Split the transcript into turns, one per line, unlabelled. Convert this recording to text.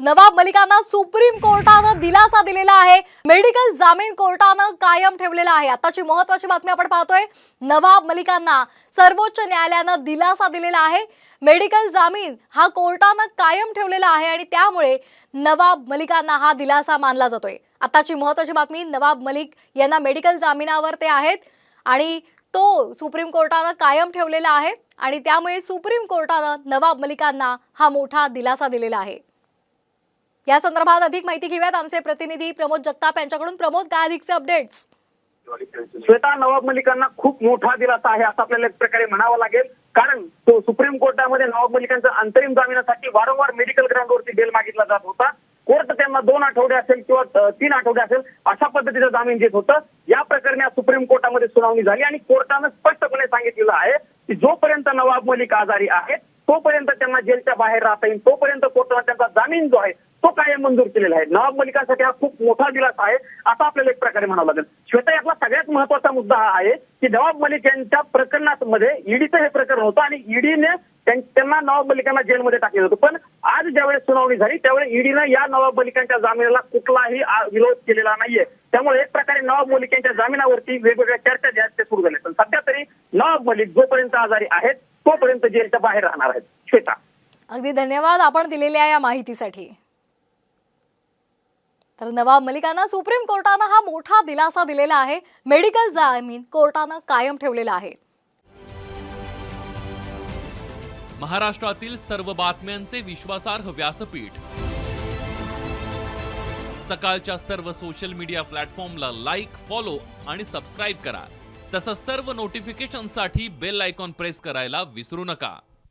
Nawab मलिकांना supreme कोर्टानं दिलासा दिलेला आहे. मेडिकल जामीन कोर्टानं कायम ठेवलेला आहे. आताची महत्वाची बातमी आपण पाहतोय. नवाब मलिकांना सर्वोच्च न्यायालयानं दिलासा दिलेला आहे. मेडिकल जामीन हा कोर्टानं कायम ठेवलेला आहे आणि त्यामुळे नवाब मलिकांना हा दिलासा मानला जातोय. आताची महत्वाची बातमी नवाब मलिक यांना मेडिकल जामिनावर ते आहेत आणि तो सुप्रीम कोर्टानं कायम ठेवलेला आहे आणि त्यामुळे सुप्रीम कोर्टानं नवाब मलिकांना हा मोठा दिलासा दिलेला आहे. या संदर्भात अधिक माहिती घेऊयात आमचे प्रतिनिधी प्रमोद जगताप यांच्याकडून. प्रमोद काय अधिकचे अपडेट्स
श्वेता नवाब मलिकांना खूप मोठा दिलासा आहे असं आपल्याला एक प्रकारे म्हणावं लागेल. कारण तो सुप्रीम कोर्टामध्ये नवाब मलिकांचा अंतरिम जामिनासाठी वारंवार मेडिकल ग्राउंडवरती बेल मागितला जात होता. कोर्ट त्यांना दोन आठवडे असेल किंवा तीन आठवडे असेल अशा पद्धतीचं जामीन देत होतं. या प्रकरणी आज सुप्रीम कोर्टामध्ये सुनावणी झाली आणि कोर्टानं स्पष्टपणे सांगितलेलं आहे की जोपर्यंत नवाब मलिक आजारी आहेत तोपर्यंत त्यांना जेलच्या बाहेर राहता येईल तोपर्यंत कोर्टानं त्यांचा जामीन जो आहे तो कायम मंजूर केलेला आहे. नवाब मलिकांसाठी हा खूप मोठा दिलासा आहे. असं आपल्याला एक प्रकारे म्हणावं लागेल. श्वेता यातला सगळ्यात महत्त्वाचा मुद्दा हा आहे की नवाब मलिक यांच्या प्रकरणामध्ये ईडीचं हे प्रकरण होतं आणि ईडीने त्यांना नवाब मलिकांना जेलमध्ये टाकलेलं होतं. पण आज ज्यावेळेस सुनावणी झाली त्यावेळेस ईडीनं या नवाब मलिकांच्या जामिनाला कुठलाही विरोध केलेला नाहीये. त्यामुळे एक प्रकारे नवाब मलिक यांच्या जामिनावरती वेगवेगळ्या चर्चा ज्या आहेत ते सुरू झाल्या. पण सध्या तरी नवाब मलिक जोपर्यंत आजारी आहेत तोपर्यंत जेलच्या बाहेर राहणार आहेत. श्वेता.
अगदी धन्यवाद आपण दिलेल्या या माहितीसाठी. तर नवाब मलिकांना सुप्रीम कोर्टानं हा मोठा दिलासा दिलेला आहे. मेडिकल जामीन कोर्टानं कायम ठेवलेला आहे.
महाराष्ट्रातील सर्व बातम्यांचे विश्वासार्ह व्यासपीठ. सकाळच्या सर्व सोशल मीडिया प्लॅटफॉर्मला लाईक फॉलो आणि सबस्क्राईब करा. तसंच सर्व नोटिफिकेशनसाठी बेल आयकॉन प्रेस करायला विसरू नका.